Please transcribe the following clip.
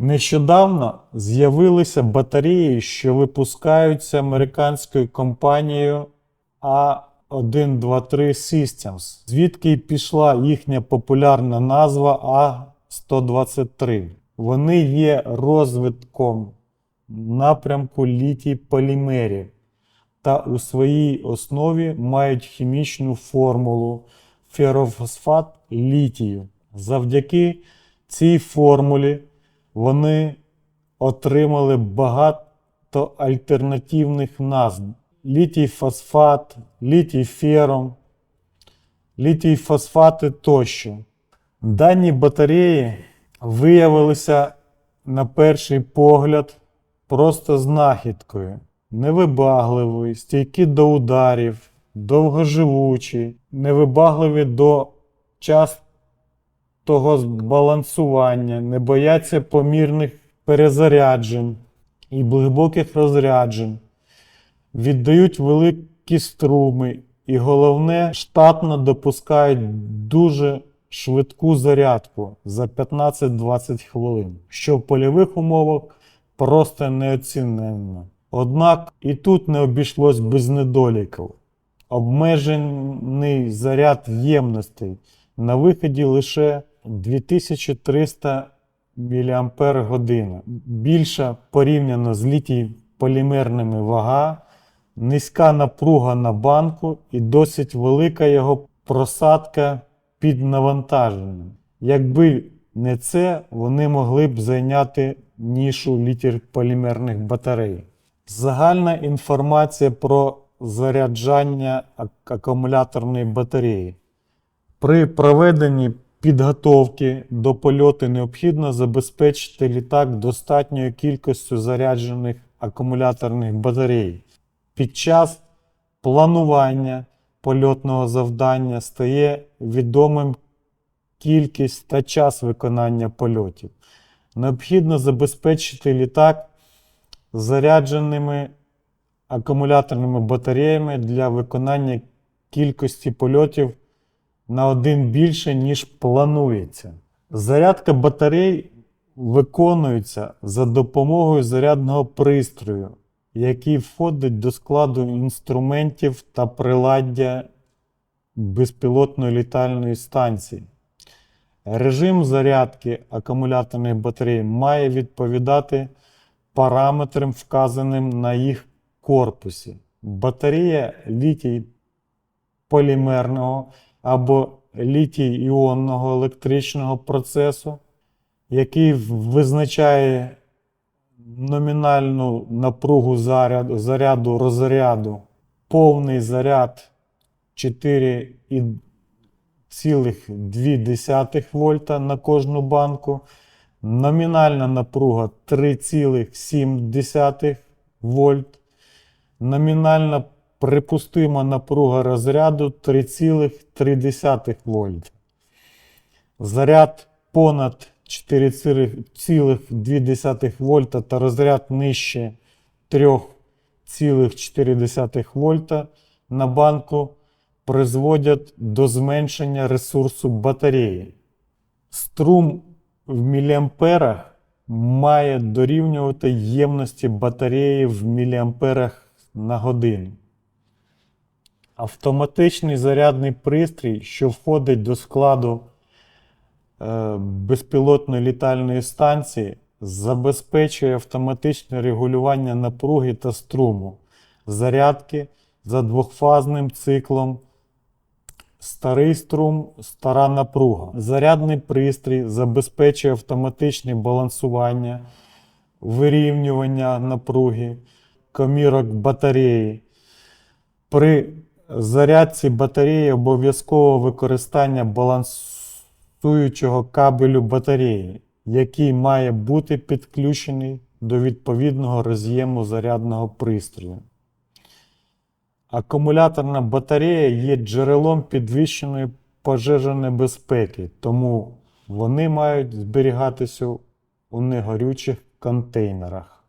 Нещодавно з'явилися батареї, що випускаються американською компанією A123 Systems, звідки й пішла їхня популярна назва А123. Вони є розвитком напрямку літій полімерів та у своїй основі мають хімічну формулу ферофосфат літію. Завдяки цій формулі вони отримали багато альтернативних назв: літій фосфат, літій фером, літій фосфати тощо. Дані батареї виявилися на перший погляд просто знахідкою, невибагливі, стійкі до ударів, довгоживучі, невибагливі до частого збалансування, не бояться помірних перезаряджень і глибоких розряджень, віддають великі струми і головне, штатно допускають дуже швидку зарядку за 15-20 хвилин, що в польових умовах просто неоціненно. Однак і тут не обійшлось без недоліків. Обмежений заряд ємностей на виході лише 2300 мАч. Більша порівняно з літій полімерними вага, низька напруга на банку і досить велика його просадка під навантаженням. Якби не це, вони могли б зайняти нішу літер полімерних батарей. Загальна інформація про заряджання акумуляторної батареї. При проведенні підготовки до польоту необхідно забезпечити літак достатньою кількістю заряджених акумуляторних батарей. Під час планування польотного завдання стає відомим кількість та час виконання польотів. Необхідно забезпечити літак зарядженими акумуляторними батареями для виконання кількості польотів на один більше, ніж планується. Зарядка батарей виконується за допомогою зарядного пристрою, який входить до складу інструментів та приладдя безпілотної літальної станції. Режим зарядки акумуляторних батарей має відповідати параметрам, вказаним на їх корпусі. Батарея літій полімерного або літій іонного електричного процесу, який визначає номінальну напругу заряду, заряду розряду, повний заряд 4,2 вольта на кожну банку, номінальна напруга 3,7 вольт, номінальна припустима напруга розряду 3,3 вольт. Заряд понад 4,2 вольта та розряд нижче 3,4 вольта на банку призводять до зменшення ресурсу батареї. Струм в міліамперах має дорівнювати ємності батареї в міліамперах на годину. Автоматичний зарядний пристрій, що входить до складу е, безпілотної літальної станції, забезпечує автоматичне регулювання напруги та струму зарядки за двохфазним циклом старий струм, стара напруга. Зарядний пристрій забезпечує автоматичне балансування, вирівнювання напруги, комірок батареї. При зарядці батареї обов'язково використання балансуючого кабелю батареї, який має бути підключений до відповідного роз'єму зарядного пристрою. Акумуляторна батарея є джерелом підвищеної пожежонебезпеки, тому вони мають зберігатися у негорючих контейнерах.